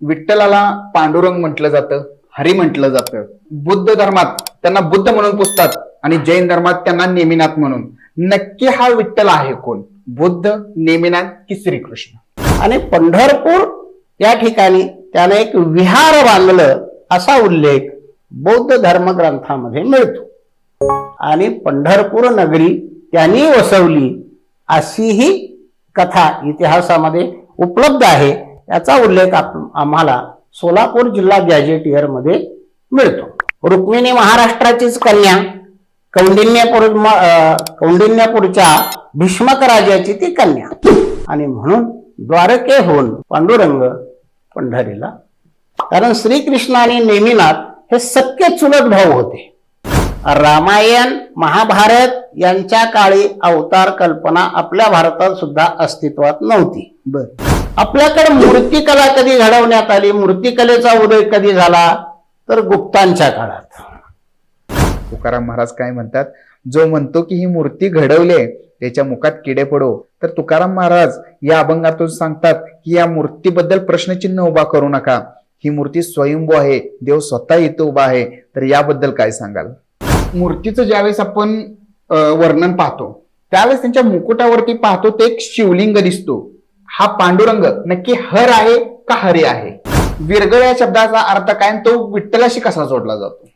विठ्ठलाला पांडुरंग म्हटलं जातं हरी म्हटलं जातं. बुद्ध धर्मात त्यांना बुद्ध म्हणून पुजतात आणि जैन धर्मात त्यांना नेमिनाथ म्हणून. नक्की हा विठ्ठल आहे कोण? बुद्ध नेमिनाथ की श्रीकृष्ण? आणि पंढरपूर या ठिकाणी त्याने एक विहार बांधलं असा उल्लेख बौद्ध धर्मग्रंथामध्ये मिळतो. आणि पंढरपूर नगरी त्यांनी वसवली अशीही कथा इतिहासामध्ये उपलब्ध आहे. याचा उल्लेख आप- आम्हाला सोलापूर जिल्हा गॅजेटियरमध्ये मिळतो. रुक्मिणी महाराष्ट्राचीच कन्या कौंडिन्यपूर कौंडिन्यपूरच्या भीष्मक राजाची ती कन्या. आणि म्हणून द्वारके होऊन पांडुरंग पंढरीला. कारण श्रीकृष्ण आणि नेमिनाथ हे सख्य चुलत भाऊ होते. रामायण महाभारत यांच्या काळी अवतार कल्पना आपल्या भारतात सुद्धा अस्तित्वात नव्हती. बर. आपल्याकडे मूर्तिकला कधी घडवण्यात आली? मूर्तिकलेचा उदय कधी झाला? तर गुप्तांच्या काळात. तुकाराम महाराज काय म्हणतात? जो म्हणतो की ही मूर्ती घडवले त्याच्या मुखात किडे पडो. तर तुकाराम महाराज या अभंगातून सांगतात की या मूर्तीबद्दल प्रश्नचिन्ह उभा करू नका. ही मूर्ती स्वयंभू आहे. देव स्वतः इथं उभा आहे. तर याबद्दल काय सांगाल? मूर्तीचं ज्यावेळेस आपण वर्णन पाहतो त्यावेळेस त्यांच्या मुकुटावरती पाहतो ते एक शिवलिंग दिसतो. हा पांडुरंग नक्की हर आहे का हरे आहे? विरगळ या शब्दाचा अर्थ काय तो विठ्ठलाशी कसा जोडला जातो?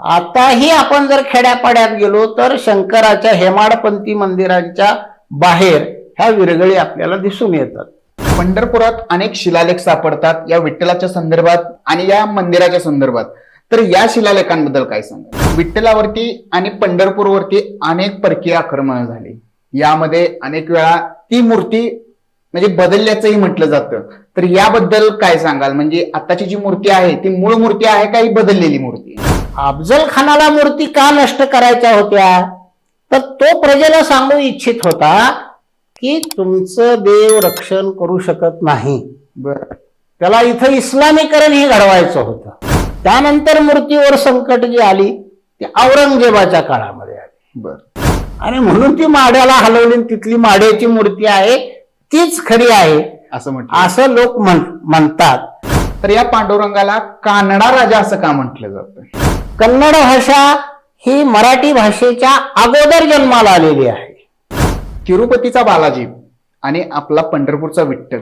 आताही आपण जर खेड्यापाड्यात गेलो तर शंकराच्या हेमाडपंथी मंदिरांच्या बाहेर ह्या विरगळी आपल्याला दिसून येतात. पंढरपुरात अनेक शिलालेख सापडतात या विठ्ठलाच्या संदर्भात आणि या मंदिराच्या संदर्भात. तर या शिलालेखांबद्दल काय सांगा विठ्ठलावरती आणि पंढरपूरवरती अनेक परकीय आक्रमण झाली. यामध्ये अनेक वेळा ती मूर्ती म्हणजे बदलल्याचंही म्हटलं जातं. तर याबद्दल काय सांगाल? म्हणजे आताची जी मूर्ती आहे ती मूळ मूर्ती आहे का ही बदललेली मूर्ती? अफजल खानाला मूर्ती का नष्ट करायच्या होत्या? तर तो प्रजेला सांगू इच्छित होता की तुमचं देव रक्षण करू शकत नाही. बरं. त्याला इथं इस्लामीकरण हे घडवायचं होतं. त्यानंतर मूर्तीवर संकट जी आली ती औरंगजेबाच्या काळामध्ये आली. बरं. आणि म्हणून ती माड्याला हलवली तिथली माड्याची मूर्ती आहे तीच खरी आहे असं म्हटलं. असं लोक म्हण- म्हणतात. तर या पांडुरंगाला कानडा राजा असं का म्हटलं जातं कन्नड भाषा ही मराठी भाषेच्या अगोदर जन्माला आलेली आहे. तिरुपतीचा बालाजी आणि आपला पंढरपूरचा विठ्ठल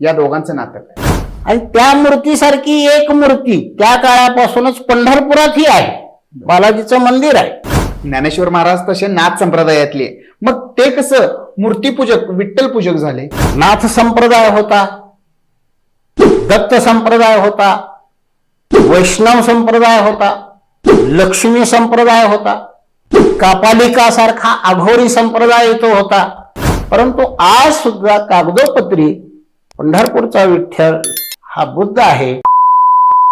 या दोघांचं नातं काय? आणि त्या मूर्तीसारखी एक मूर्ती त्या काळापासूनच पंढरपुरातही आहे. बालाजीचं मंदिर आहे. ज्ञानेश्वर महाराज तसे नाथ संप्रदायातले. मग ते कसं? मूर्तीपूजक विठ्ठल पूजक झाले. नाथ संप्रदाय होता. दत्त संप्रदाय होता. वैष्णव संप्रदाय होता. लक्ष्मी संप्रदाय होता. कापालिका सारखा अघोरी संप्रदाय तो होता. परंतु आज सुद्धा कागदोपत्री पंढरपूरचा विठ्ठल हा बुद्ध आहे.